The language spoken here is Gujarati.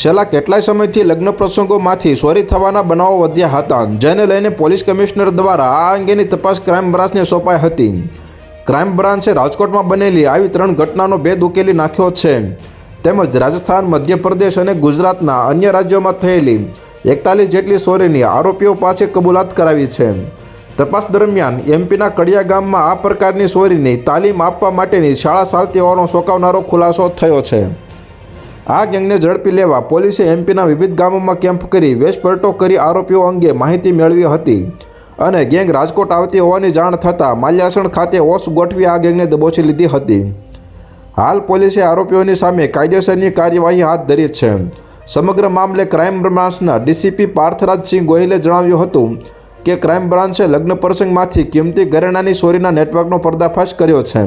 છેલ્લા કેટલાય સમયથી લગ્ન પ્રસંગોમાંથી ચોરી થવાના બનાવો વધ્યા હતા. જેને લઈને પોલીસ કમિશનર દ્વારા આ અંગેની તપાસ ક્રાઇમ બ્રાન્ચને સોંપાઈ હતી. ક્રાઇમ બ્રાન્ચે રાજકોટમાં બનેલી આવી ત્રણ ઘટનાનો ભેદ ઉકેલી નાખ્યો છે. તેમજ રાજસ્થાન, મધ્યપ્રદેશ અને ગુજરાતના અન્ય રાજ્યોમાં થયેલી એકતાલીસ જેટલી ચોરીની આરોપીઓ પાસે કબૂલાત કરાવી છે. તપાસ દરમિયાન એમપીના કડિયા ગામમાં આ પ્રકારની ચોરીની તાલીમ આપવા માટેની શાળા ચાલતી હોવાનો ચોંકાવનારો ખુલાસો થયો છે. આ ગેંગને ઝડપી લેવા પોલીસે એમપીના વિવિધ ગામોમાં કેમ્પ કરી વેશપલટો કરી આરોપીઓ અંગે માહિતી મેળવી હતી. અને ગેંગ રાજકોટ આવતી હોવાની જાણ થતાં માલ્યાસણ ખાતે ઓસ ગોઠવી આ ગેંગને દબોચી લીધી હતી. હાલ પોલીસે આરોપીઓની સામે કાયદેસરની કાર્યવાહી હાથ ધરી છે. સમગ્ર મામલે ક્રાઇમ બ્રાન્ચના ડીસીપી પાર્થરાજસિંહ ગોહિલે જણાવ્યું હતું કે ક્રાઇમ બ્રાન્ચે લગ્ન પ્રસંગમાંથી કિંમતી ઘરેણાની ચોરીના નેટવર્કનો પર્દાફાશ કર્યો છે.